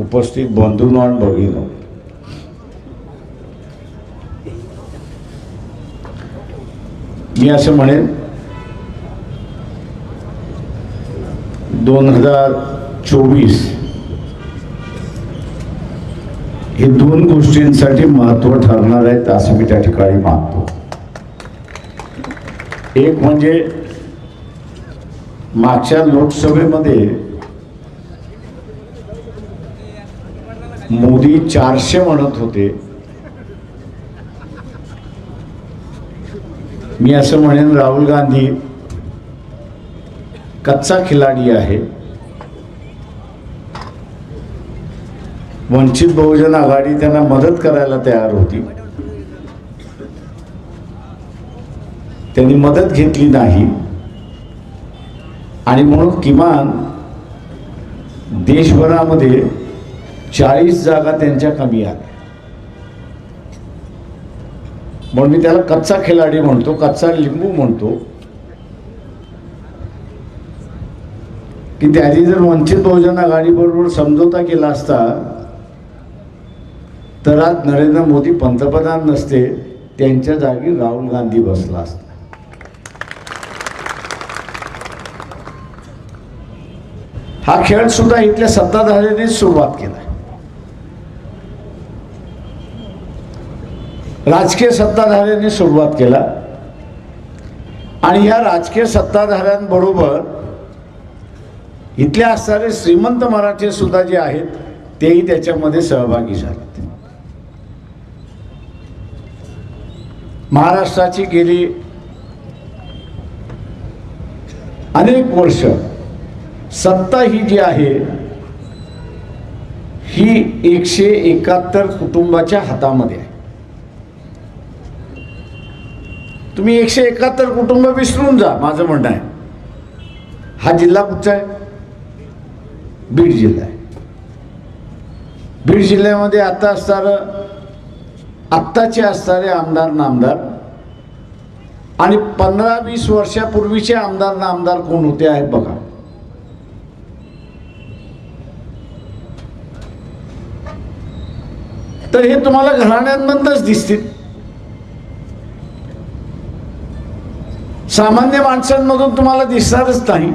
उपस्थित बंधूंनो आणि भगिनो। मी असं म्हणेन दोन हजार चोवीस हे दोन गोष्टींसाठी महत्त्व ठरणार आहेत असं मी त्या ठिकाणी मानतो. एक म्हणजे मागच्या लोकसभेमध्ये मोदी चारशे म्हणत होते. मी असं म्हणेन राहुल गांधी कच्चा खिलाडी आहे. वंचित बहुजन आघाडी त्यांना मदत करायला तयार होती. त्यांनी मदत घेतली नाही. आणि म्हणून किमान देशभरामध्ये चाळीस जागा त्यांच्या कमी आल्या म्हणून मी त्याला कच्चा खिलाडी म्हणतो कच्चा लिंबू म्हणतो. की त्याची जर वंचित बहुजन आघाडीबरोबर समझोता केला असता तर आज नरेंद्र मोदी पंतप्रधान नसते त्यांच्या जागी राहुल गांधी बसला असता. हा खेळ सुद्धा इथल्या सत्ताधाऱ्यांनीच सुरुवात केला. राजकीय सत्ताधाऱ्यांनी सुरुवात केला. आणि या राजकीय सत्ताधाऱ्यांबरोबर इथले असणारे श्रीमंत मराठी सुद्धा जे आहेत तेही त्याच्यामध्ये सहभागी झाले. महाराष्ट्राची गेली अनेक वर्ष सत्ता ही जी आहे ही एकशे एकाहत्तर कुटुंबाच्या हातामध्ये आहे. तुम्ही एकशे एकाहत्तर कुटुंब विसरून जा माझं म्हणणं आहे. हा जिल्हा कुठचा आहे? बीड जिल्हा आहे. बीड जिल्ह्यामध्ये आता असणारं आत्ताचे असणारे आमदार नामदार आणि पंधरा वीस वर्षापूर्वीचे आमदार नामदार कोण होते आहेत बघा. तर हे तुम्हाला घराण्यांमधनच दिसतील. सामान्य माणसांमधून तुम्हाला दिसणारच नाही.